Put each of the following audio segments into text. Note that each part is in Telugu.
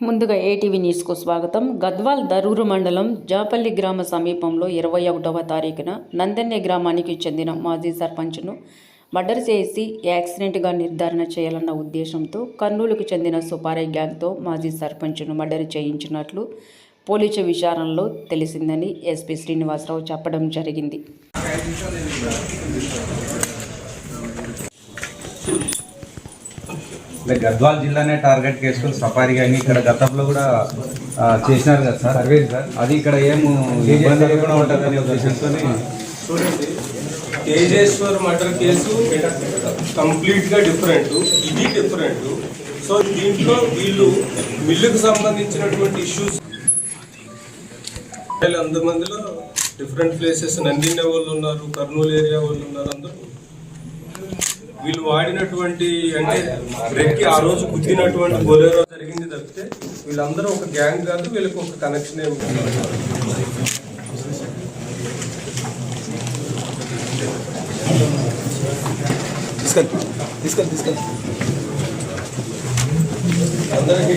ముందుగా ఏటీవీ న్యూస్కు స్వాగతం. గద్వాల్ దరూరు మండలం జాపల్లి గ్రామ సమీపంలో ఇరవై ఒకటవ తారీఖున నందన్య గ్రామానికి చెందిన మాజీ సర్పంచ్ను మర్డర్ చేసి యాక్సిడెంట్గా నిర్ధారణ చేయాలన్న ఉద్దేశంతో కర్నూలుకు చెందిన సుపారీ గ్యాంగ్తో మాజీ సర్పంచ్ను మర్డర్ చేయించినట్లు పోలీసు విచారణలో తెలిసిందని ఎస్పీ శ్రీనివాసరావు చెప్పడం జరిగింది. అంటే గద్వాల్ జిల్లానే టార్గెట్ చేసుకుని సఫారీ కానీ ఇక్కడ గతంలో కూడా ఆ, చేసినారు కదా సార్? Survey sir. అది ఇక్కడ ఏం ఇబ్బంది లేకుండా ఉంటుందని చూడండి. తేజేశ్వర్ మర్డర్ కేసు కంప్లీట్గా డిఫరెంట్ ఇది డిఫరెంట్. సో దీంట్లో వీళ్ళు మిల్లుకు సంబంధించినటువంటి ఇష్యూస్ మందిలో డిఫరెంట్ ప్లేసెస్ నందిన వాళ్ళు ఉన్నారు కర్నూలు ఏరియా వాళ్ళు ఉన్నారు అందరూ వీళ్ళు వాడినటువంటి అంటే రెక్కి ఆ రోజు గుద్దినటువంటి బొలేరో జరిగింది తప్పితే వీళ్ళందరూ ఒక గ్యాంగ్ కాదు వీళ్ళకి ఒక కనెక్షన్ ఏమి అందరికీ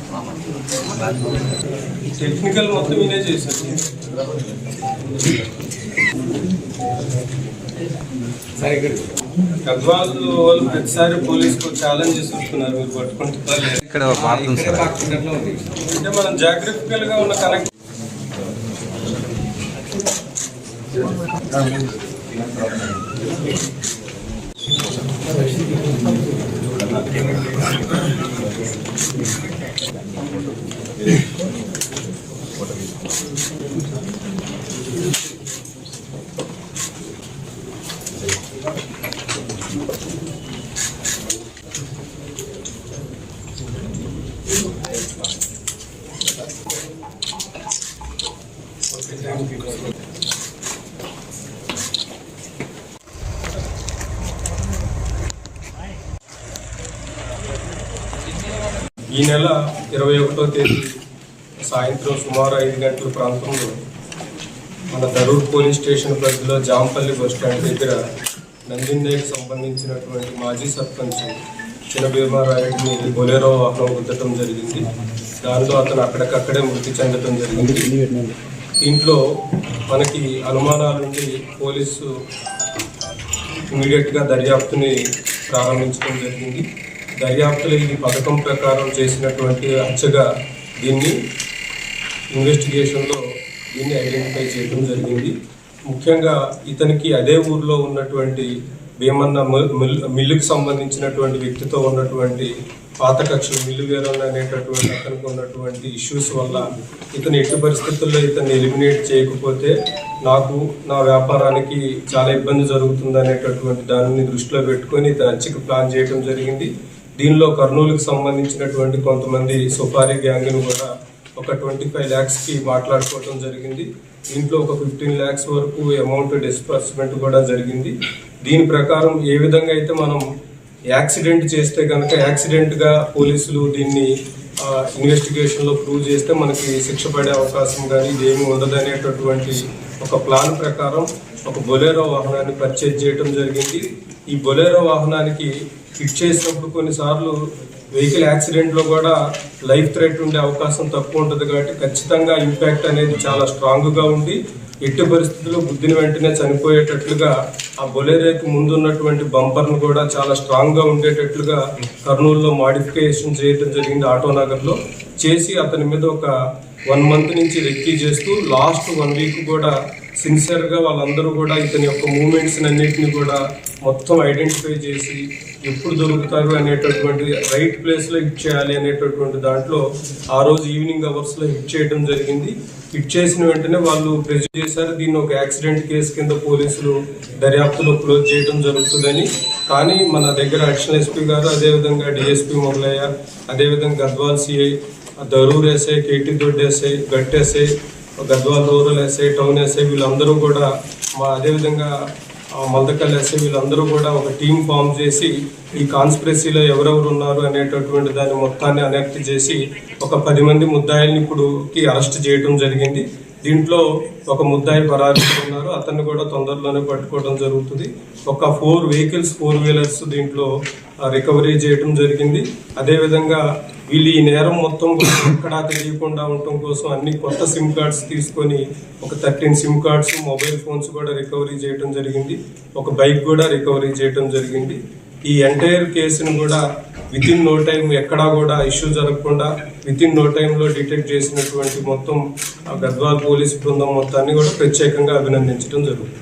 టెక్నికల్ మొత్తం ఈయనే చేశారు. గద్వాల్ వాళ్ళు ప్రతిసారి పోలీసుకు ఛాలెంజ్ చేస్తున్నారు మీరు పట్టుకుంటారా లేదా? ఇక్కడ అంటే మనం జాగ్రత్తగా గా ఉన్న కనెక్ట్ Yeah. ఈ నెల ఇరవై ఒకటో తేదీ సాయంత్రం సుమారు ఐదు గంటల ప్రాంతంలో మన దరూర్ పోలీస్ స్టేషన్ పరిధిలో జాంపల్లి బస్ స్టాండ్ దగ్గర నందిందేకి సంబంధించినటువంటి మాజీ సర్పంచ్ చిన్న భీమారాయుడిని బొలేరో వాహనం గుద్దటం జరిగింది. దాంతో అతను అక్కడికక్కడే మృతి చెందటం జరిగింది. దీంట్లో మనకి అనుమానాలుండి పోలీసు ఇమీడియట్గా దర్యాప్తుని ప్రారంభించడం జరిగింది. దర్యాప్తులో ఈ పథకం ప్రకారం చేసినటువంటి హత్యగా దీన్ని ఇన్వెస్టిగేషన్లో దీన్ని ఐడెంటిఫై చేయడం జరిగింది. ముఖ్యంగా ఇతనికి అదే ఊర్లో ఉన్నటువంటి భీమన్న మిల్- మిల్లుకి సంబంధించినటువంటి వ్యక్తితో ఉన్నటువంటి పాత కక్షలు మిల్లు వీరన్న అనేటటువంటి అతనికి ఉన్నటువంటి ఇష్యూస్ వల్ల ఇతను ఎట్టి పరిస్థితుల్లో ఇతన్ని ఎలిమినేట్ చేయకపోతే నాకు నా వ్యాపారానికి చాలా ఇబ్బంది జరుగుతుంది అనేటటువంటి దానిని దృష్టిలో పెట్టుకొని ఇతను హత్యకు ప్లాన్ చేయడం జరిగింది. దీనిలో కర్నూలుకు సంబంధించినటువంటి కొంతమంది సుపారీ గ్యాంగ్ను కూడా ఒక ట్వంటీ ఫైవ్ ల్యాక్స్కి మాట్లాడుకోవడం జరిగింది. దీంట్లో ఒక ఫిఫ్టీన్ ల్యాక్స్ వరకు అమౌంట్ డిస్బర్స్మెంట్ కూడా జరిగింది. దీని ప్రకారం ఏ విధంగా అయితే మనం యాక్సిడెంట్ చేస్తే కనుక యాక్సిడెంట్గా పోలీసులు దీన్ని ఇన్వెస్టిగేషన్లో ప్రూవ్ చేస్తే మనకి శిక్ష పడే అవకాశం కానీ ఇదేమి ఉండదనేటటువంటి ఒక ప్లాన్ ప్రకారం ఒక బొలేరో వాహనాన్ని పర్చేజ్ చేయడం జరిగింది. ఈ బొలేరో వాహనానికి ఫిట్ చేసినప్పుడు కొన్నిసార్లు వెహికల్ యాక్సిడెంట్లో కూడా లైఫ్ థ్రెట్ ఉండే అవకాశం తక్కువ ఉంటుంది కాబట్టి ఖచ్చితంగా ఇంపాక్ట్ అనేది చాలా స్ట్రాంగ్గా ఉండి ఎట్టి పరిస్థితుల్లో బుద్ధిని వెంటనే చనిపోయేటట్లుగా ఆ బొలేరోకి ముందు ఉన్నటువంటి బంపర్ను కూడా చాలా స్ట్రాంగ్గా ఉండేటట్లుగా కర్నూలులో మాడిఫికేషన్ చేయడం జరిగింది ఆటోనగర్లో చేసి అతని మీద ఒక వన్ మంత్ నుంచి రెక్కీ చేస్తూ లాస్ట్ వన్ వీక్ కూడా సిన్సియర్గా వాళ్ళందరూ కూడా ఇతని యొక్క మూమెంట్స్ అన్నిటిని కూడా మొత్తం ఐడెంటిఫై చేసి ఎప్పుడు దొరుకుతారు అనేటటువంటి రైట్ ప్లేస్లో హిట్ చేయాలి అనేటటువంటి దాంట్లో ఆ రోజు ఈవినింగ్ అవర్స్లో హిట్ చేయడం జరిగింది. హిట్ చేసిన వెంటనే వాళ్ళు ప్రెజ్ చేశారు. దీన్ని ఒక యాక్సిడెంట్ కేసు కింద పోలీసులు దర్యాప్తులో క్లోజ్ చేయడం జరుగుతుందని. కానీ మన దగ్గర అడిషనల్ ఎస్పీ గారు అదేవిధంగా డిఎస్పీ మొగలయ్య అదేవిధంగా Gadwal CI Darur SI KT Doddi SI Gattu SI Gadwal rural SI town SI వీళ్ళందరూ కూడా మా అదేవిధంగా మల్దకల్ ఎస్ఐ వీళ్ళందరూ కూడా ఒక టీం ఫామ్ చేసి ఈ కాన్స్పిరసీలో ఎవరెవరు ఉన్నారు అనేటటువంటి దాని మొత్తాన్ని అనెక్ట్ చేసి ఒక పది మంది ముద్దాయిల్ని ఇప్పుడుకి అరెస్ట్ చేయడం జరిగింది. దీంట్లో ఒక ముద్దాయి పరారీలో ఉన్నారు అతన్ని కూడా తొందరలోనే పట్టుకోవడం జరుగుతుంది. ఒక ఫోర్ వెహికల్స్ ఫోర్ వీలర్స్ దీంట్లో రికవరీ చేయడం జరిగింది. అదేవిధంగా వీళ్ళు ఈ నేరం మొత్తం ఎక్కడా తెలియకుండా ఉండటం కోసం అన్ని కొత్త సిమ్ కార్డ్స్ తీసుకొని ఒక thirteen SIM cards mobile phones కూడా రికవరీ చేయడం జరిగింది. ఒక బైక్ కూడా రికవరీ చేయడం జరిగింది. ఈ ఎంటైర్ కేసును కూడా విత్ ఇన్ నో టైం ఎక్కడా కూడా ఇష్యూ జరగకుండా విత్ ఇన్ నో టైంలో డిటెక్ట్ చేసినటువంటి మొత్తం ఆ గద్వాల్ పోలీస్ బృందం మొత్తాన్ని కూడా ప్రత్యేకంగా అభినందించడం జరుగుతుంది.